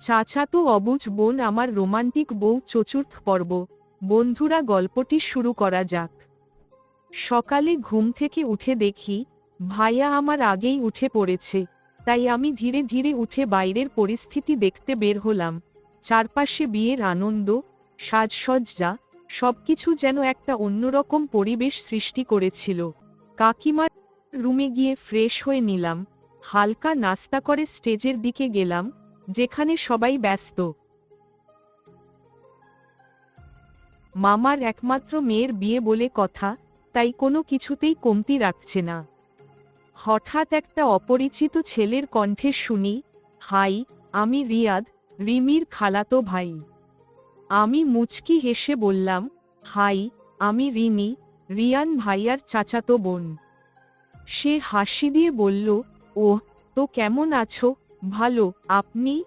চাচাতো অবুজ বোন আমার রোমান্টিক বউ চতুর্থ পর্ব। বন্ধুরা, গল্পটি শুরু করা যাক। সকালে ঘুম থেকে উঠে দেখি, ভাইয়া আমার আগেই উঠে পড়েছে। তাই আমি ধীরে ধীরে উঠে বাইরের পরিস্থিতি দেখতে বের হলাম। চারপাশে বিয়ের আনন্দ, সাজসজ্জা, সবকিছু যেন একটা অন্যরকম পরিবেশ সৃষ্টি করেছিল। কাকিমার রুমে গিয়ে ফ্রেশ হয়ে নিলাম। হালকা নাস্তা করে স্টেজের দিকে গেলাম। যেখানে সবাই ব্যস্ত। মামার একমাত্র মেয়ের বিয়ে বলে কথা, তাই কোনো কিছুতেই কমতি রাখছে না। হঠাৎ একটা অপরিচিত ছেলের কণ্ঠে শুনি, হাই, আমি রিয়াদ, রিমির খালাতো ভাই। আমি মুচকি হেসে বললাম, হাই, আমি রিমি, রিয়ান ভাইয়ার চাচাতো বোন। সে হাসি দিয়ে বলল, ওহ, তো কেমন আছো? ভালো, আপনি?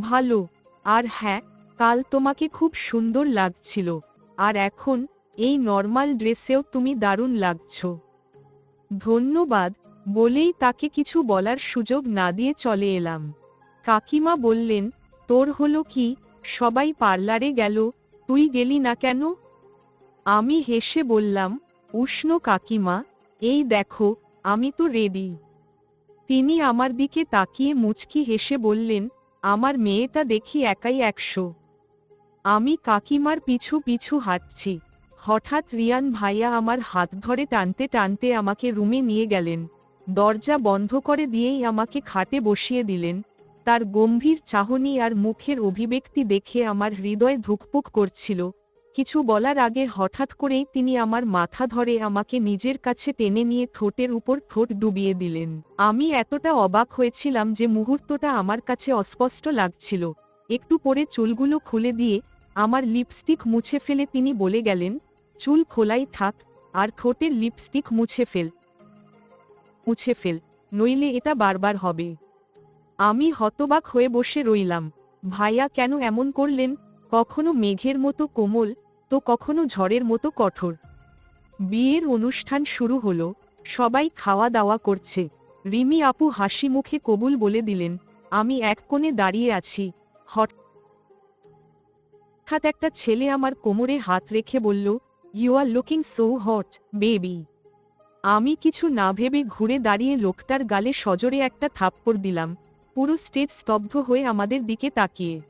ভালো। আর হ্যাঁ কাল তোমাকে খুব সুন্দর লাগছিল। আর এখন, এই নর্মাল ড্রেসেও তুমি দারুণ লাগছ। ধন্যবাদ, বলেই তাকে কিছু বলার সুযোগ না দিয়ে চলে এলাম। কাকিমা বললেন, তোর হলো কি? সবাই পার্লারে গেল, তুই গেলি না কেন? আমি হেসে বললাম, উষ্ণ কাকিমা, এই দেখো, আমি তো রেডি তিনি আমার দিকে তাকিয়ে মুচকি হেসে বললেন, আমার মেয়েটা দেখি একাই একশো। আমি কাকিমার পিছু পিছু হাঁটছি। হঠাৎ রিয়ান ভাইয়া আমার হাত ধরে টানতে টানতে আমাকে রুমে নিয়ে গেলেন। দরজা বন্ধ করে দিয়েই আমাকে খাটে বসিয়ে দিলেন। তার গম্ভীর চাহনি আর মুখের অভিব্যক্তি দেখে আমার হৃদয় ধুকপুক করছিল। কিছু বলার আগে হঠাৎ করেই তিনি আমার মাথা ধরে আমাকে নিজের কাছে টেনে নিয়ে ঠোঁটের উপর ঠোঁট ডুবিয়ে দিলেন। আমি এতটা অবাক হয়েছিলাম যে মুহূর্তটা আমার কাছে অস্পষ্ট লাগছিল। একটু পরে চুলগুলো খুলে দিয়ে আমার লিপস্টিক মুছে ফেলে তিনি বলে গেলেন, চুল খোলাই থাক, আর ঠোঁটের লিপস্টিক মুছে ফেল মুছে ফেল, নইলে এটা বারবার হবে। আমি হতবাক হয়ে বসে রইলাম। ভাইয়া, কেন এমন করলেন? কখনো মেঘের মতো কোমল তো কখনো ঝড়ের মতো কঠোর। বিয়ের অনুষ্ঠান শুরু হলো, সবাই খাওয়া দাওয়া করছে। রিমি আপু হাসি মুখে কবুল বলে দিলেন, আমি এক কোণে দাঁড়িয়ে আছি। হঠাৎ একটা ছেলে আমার কোমরে হাত রেখে বলল you are looking so hot baby আমি কিছু না ভেবে ঘুরে দাঁড়িয়ে লোকটার গালে সজোরে একটা থাপ্পড় দিলাম। পুরো স্টেজ স্তব্ধ হয়ে আমাদের দিকে তাকিয়ে।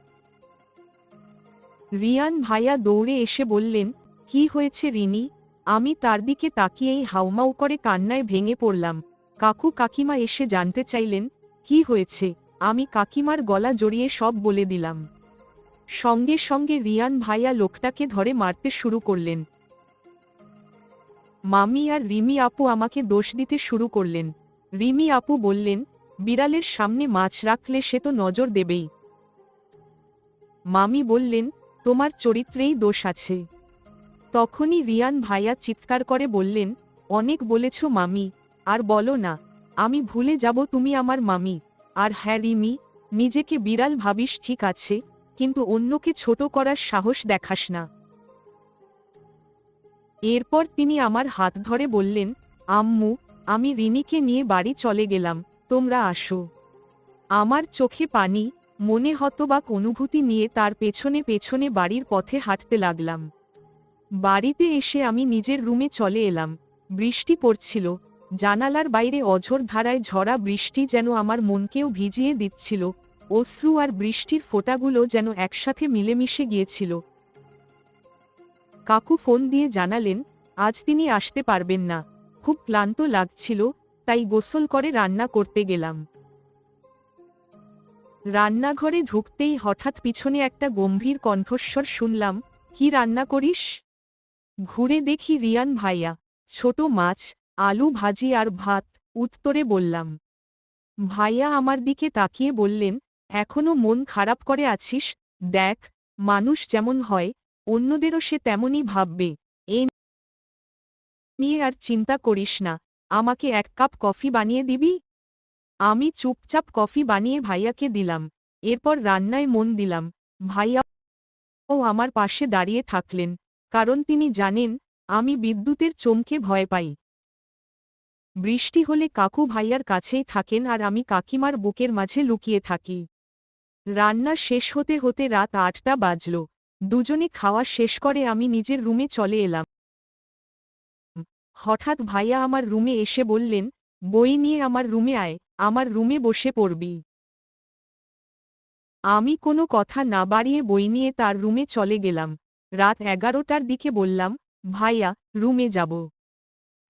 রিয়ান ভাইয়া দৌড়ে এসে বললেন, কি হয়েছে রিনি? আমি তার দিকে তাকিয়েই হাউমাউ করে কান্নায় ভেঙে পড়লাম। কাকু কাকিমা এসে জানতে চাইলেন, কি হয়েছে? আমি কাকিমার গলা জড়িয়ে সব বলে দিলাম। সঙ্গে সঙ্গে রিয়ান ভাইয়া লোকটাকে ধরে মারতে শুরু করলেন। মামি আর রিমি আপু আমাকে দোষ দিতে শুরু করলেন। রিমি আপু বললেন, বিড়ালের সামনে মাছ রাখলে সে তো নজর দেবেই। মামি বললেন তোমার চরিত্রেই দোষ আছে। তখনই রিয়ান ভাইয়া চিৎকার করে বললেন, অনেক বলেছ মামি, আর বলো না, আমি ভুলে যাব তুমি আমার মামি, আর হ্যাঁ রিমি, নিজেকে বিড়াল ভাবিস ঠিক আছে, কিন্তু অন্যকে ছোট করার সাহস দেখাস না। এরপর তিনি আমার হাত ধরে বললেন, আম্মু, আমি রিনিকে নিয়ে বাড়ি চলে গেলাম, তোমরা আসো। আমার চোখে পানি মনে হতবাক অনুভূতি নিয়ে তার পেছনে পেছনে বাড়ির পথে হাঁটতে লাগলাম। বাড়িতে এসে আমি নিজের রুমে চলে এলাম। বৃষ্টি পড়ছিল, জানালার বাইরে অঝোর ধারায় ঝরা বৃষ্টি যেন আমার মনকেও ভিজিয়ে দিচ্ছিল, অশ্রু আর বৃষ্টির ফোঁটাগুলো যেন একসাথে মিলেমিশে গিয়েছিল। কাকু ফোন দিয়ে জানালেন, আজ তিনি আসতে পারবেন না। খুব ক্লান্ত লাগছিল, তাই গোসল করে রান্না করতে গেলাম। রান্নাঘরে ঢুকতেই হঠাৎ পিছনে একটা গম্ভীর কণ্ঠস্বর শুনলাম, কি রান্না করিস? ঘুরে দেখি রিয়ান ভাইয়া, ছোট মাছ, আলু ভাজি আর ভাত, উত্তরে বললাম। ভাইয়া আমার দিকে তাকিয়ে বললেন, এখনও মন খারাপ করে আছিস, দেখ, মানুষ যেমন হয়, অন্যদেরও সে তেমনই ভাববে, এ নিয়ে আর চিন্তা করিস না, আমাকে এক কাপ কফি বানিয়ে দিবি? আমি চুপচাপ কফি বানিয়ে ভাইয়াকে দিলাম। এরপর রান্নায় মন দিলাম। ভাইয়া ও আমার পাশে দাঁড়িয়ে থাকলেন, কারণ তিনি জানেন, আমি বিদ্যুতের চমকে ভয় পাই। বৃষ্টি হলে কাকু ভাইয়ার কাছেই থাকেন আর আমি কাকিমার বুকের মাঝে লুকিয়ে থাকি। রান্না শেষ হতে হতে রাত আটটা বাজল। দুজনে খাওয়া শেষ করে আমি নিজের রুমে চলে এলাম। হঠাৎ ভাইয়া আমার রুমে এসে বললেন, বই নিয়ে আমার রুমে আয়। আমার রুমে বসে পড়বি। আমি কোনো কথা না বাড়িয়ে বই নিয়ে তার রুমে চলে গেলাম। রাত এগারোটার দিকে বললাম, ভাইয়া, রুমে যাব।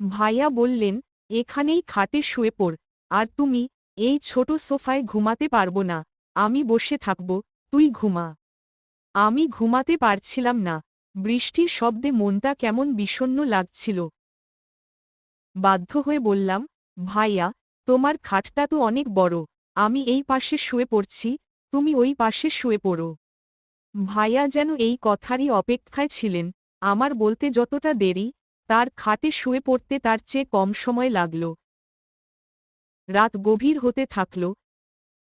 ভাইয়া বললেন, এখানেই খাটে শুয়ে পড়। আর তুমি এই ছোট সোফায় ঘুমাতে পারব না। আমি বসে থাকব, তুই ঘুমা। আমি ঘুমাতে পারছিলাম না। বৃষ্টির শব্দে মনটা কেমন বিষণ্ণ লাগছিল। বাধ্য হয়ে বললাম, ভাইয়া তোমার খাটটা তো অনেক বড়। আমি এই পাশে শুয়ে পড়ছি, তুমি ওই পাশে শুয়ে পড়ো। ভাইয়া যেন এই কথারই অপেক্ষায় ছিলেন। আমার বলতে যতটা দেরি, তার খাটে শুয়ে পড়তে তার চেয়ে কম সময় লাগল। রাত গভীর হতে থাকল।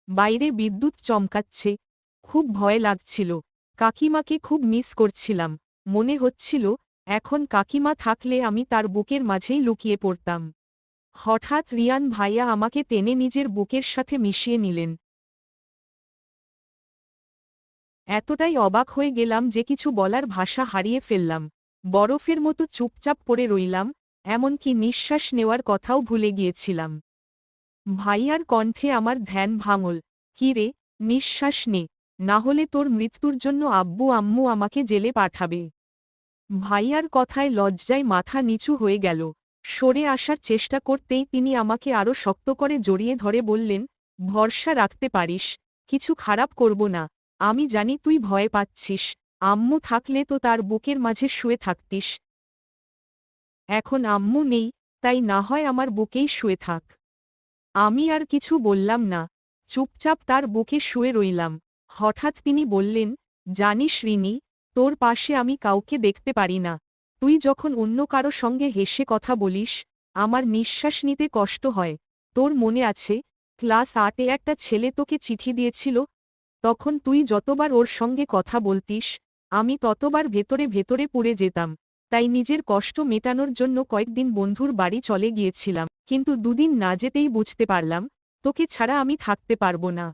বাইরে বিদ্যুৎ চমকাচ্ছে, খুব ভয় লাগছিল। কাকিমাকে খুব মিস করছিলাম। মনে হচ্ছিল, এখন কাকিমা থাকলে আমি তার বুকের মাঝেই লুকিয়ে পড়তাম। হঠাৎ রিয়ান ভাইয়া আমাকে টেনে নিজের বুকের সাথে মিশিয়ে নিলেন। এতটাই অবাক হয়ে গেলাম যে কিছু বলার ভাষা হারিয়ে ফেললাম। বরফের মতো চুপচাপ পড়ে রইলাম, এমনকি নিঃশ্বাস নেওয়ার কথাও ভুলে গিয়েছিলাম। ভাইয়ার কণ্ঠে আমার ধ্যান ভাঙল কিরে নিঃশ্বাস নে, না হলে তোর মৃত্যুর জন্য আব্বু আম্মু আমাকে জেলে পাঠাবে। ভাইয়ার কথায় লজ্জায় মাথা নিচু হয়ে গেল। সরে আসার চেষ্টা করতেই তিনি আমাকে আরও শক্ত করে জড়িয়ে ধরে বললেন, ভরসা রাখতে পারিস, কিছু খারাপ করব না, আমি জানি তুই ভয় পাচ্ছিস, আম্মু থাকলে তো তার বুকের মাঝে শুয়ে থাকতিস। এখন আম্মু নেই, তাই না হয় আমার বুকেই শুয়ে থাক। আমি আর কিছু বললাম না, চুপচাপ তার বুকে শুয়ে রইলাম। হঠাৎ তিনি বললেন, জানিস রিনি, তোর পাশে আমি কাউকে দেখতে পারি না তুই যখন অন্য কারও সঙ্গে হেসে কথা বলিস, আমার নিঃশ্বাস নিতে কষ্ট হয়। তোর মনে আছে, ক্লাস আটে একটা ছেলে তোকে চিঠি দিয়েছিল, তখন তুই যতবার ওর সঙ্গে কথা বলতিস, আমি ততবার ভেতরে ভেতরে পুড়ে যেতাম, তাই নিজের কষ্ট মেটানোর জন্য কয়েকদিন বন্ধুর বাড়ি চলে গিয়েছিলাম, কিন্তু দুদিন না যেতেই বুঝতে পারলাম, তোকে ছাড়া আমি থাকতে পারব না।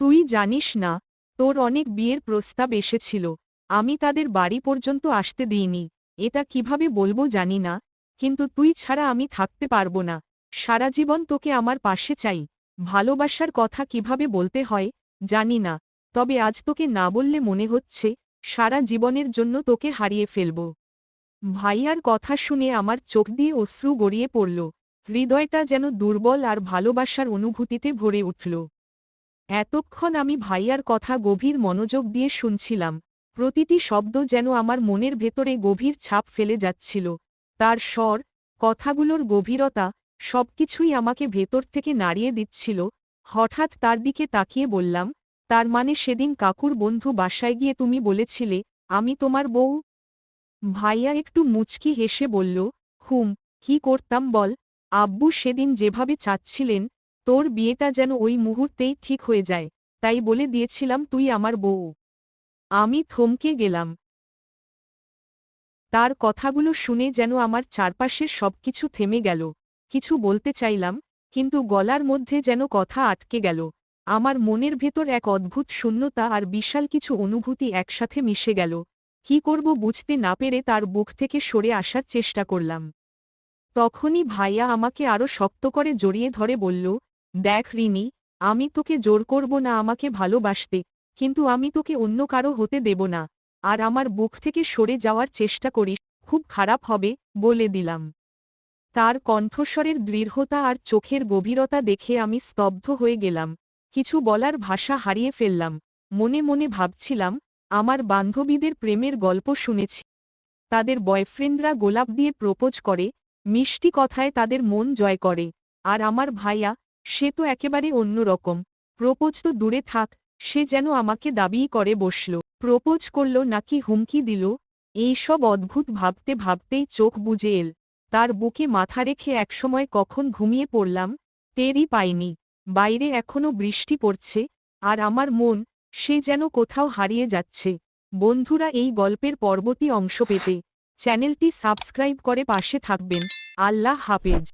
তুই জানিস না, তোর অনেক বিয়ের প্রস্তাব এসেছিল, আমি তাদের বাড়ি পর্যন্ত আসতে দিইনি। এটা কীভাবে বলব জানি না, কিন্তু তুই ছাড়া আমি থাকতে পারব না। সারা জীবন তোকে আমার পাশে চাই। ভালোবাসার কথা কীভাবে বলতে হয়, জানি না। তবে আজ তোকে না বললে মনে হচ্ছে, সারা জীবনের জন্য তোকে হারিয়ে ফেলব। ভাইয়ার কথা শুনে আমার চোখ দিয়ে অশ্রু গড়িয়ে পড়ল। হৃদয়টা যেন দুর্বল আর ভালোবাসার অনুভূতিতে ভরে উঠল। এতক্ষণ আমি ভাইয়ার কথা গভীর মনোযোগ দিয়ে শুনছিলাম। প্রতিটি শব্দ যেন আমার মনের ভেতরে গভীর ছাপ ফেলে যাচ্ছিল। তার স্বর, কথাগুলোর গভীরতা, সবকিছুই আমাকে ভেতর থেকে নাড়িয়ে দিচ্ছিল। হঠাৎ তার দিকে তাকিয়ে বললাম, তার মানে সেদিন কাকুর বন্ধু বাসায় গিয়ে তুমি বলেছিলে, আমি তোমার বউ? ভাইয়া একটু মুচকি হেসে বলল, হুম, কি করতাম বল, আব্বু সেদিন যেভাবে চাচ্ছিলেন, তোর বিয়েটা যেন ওই মুহূর্তেই ঠিক হয়ে যায়, তাই বলে দিয়েছিলাম তুই আমার বউ। আমি থমকে গেলাম। তার কথাগুলো শুনে যেন আমার চারপাশের সবকিছু থেমে গেল। কিছু বলতে চাইলাম, কিন্তু গলার মধ্যে যেন কথা আটকে গেল। আমার মনের ভেতর এক অদ্ভুত শূন্যতা আর বিশাল কিছু অনুভূতি একসাথে মিশে গেল। কি করব বুঝতে না পেরে তার বুক থেকে সরে আসার চেষ্টা করলাম। তখনই ভাইয়া আমাকে আরও শক্ত করে জড়িয়ে ধরে বলল, দেখ রিনি আমি তোকে জোর করব না আমাকে ভালোবাসতে। কিন্তু আমি তোকে অন্য কারও হতে দেব না। আর আমার বুক থেকে সরে যাওয়ার চেষ্টা করিস, খুব খারাপ হবে, বলে দিলাম। তার কণ্ঠস্বরের দৃঢ়তা আর চোখের গভীরতা দেখে আমি স্তব্ধ হয়ে গেলাম। কিছু বলার ভাষা হারিয়ে ফেললাম। মনে মনে ভাবছিলাম, আমার বান্ধবীদের প্রেমের গল্প শুনেছি। তাদের বয়ফ্রেন্ডরা গোলাপ দিয়ে প্রপোজ করে, মিষ্টি কথায় তাদের মন জয় করে। আর আমার ভাইয়া, সে তো একেবারে অন্যরকম। প্রপোজ তো দূরে থাক সে যেন আমাকে দাবিই করে বসল। প্রপোজ করল নাকি হুমকি দিল? এইসব অদ্ভুত ভাবতে ভাবতেই চোখ বুঝে এল। তার বুকে মাথা রেখে একসময় কখন ঘুমিয়ে পড়লাম, টেরই পাইনি। বাইরে এখনও বৃষ্টি পড়ছে, আর আমার মন সে যেন কোথাও হারিয়ে যাচ্ছে। বন্ধুরা, এই গল্পের পরবর্তী অংশ পেতে চ্যানেলটি সাবস্ক্রাইব করে পাশে থাকবেন। আল্লাহ হাফেজ।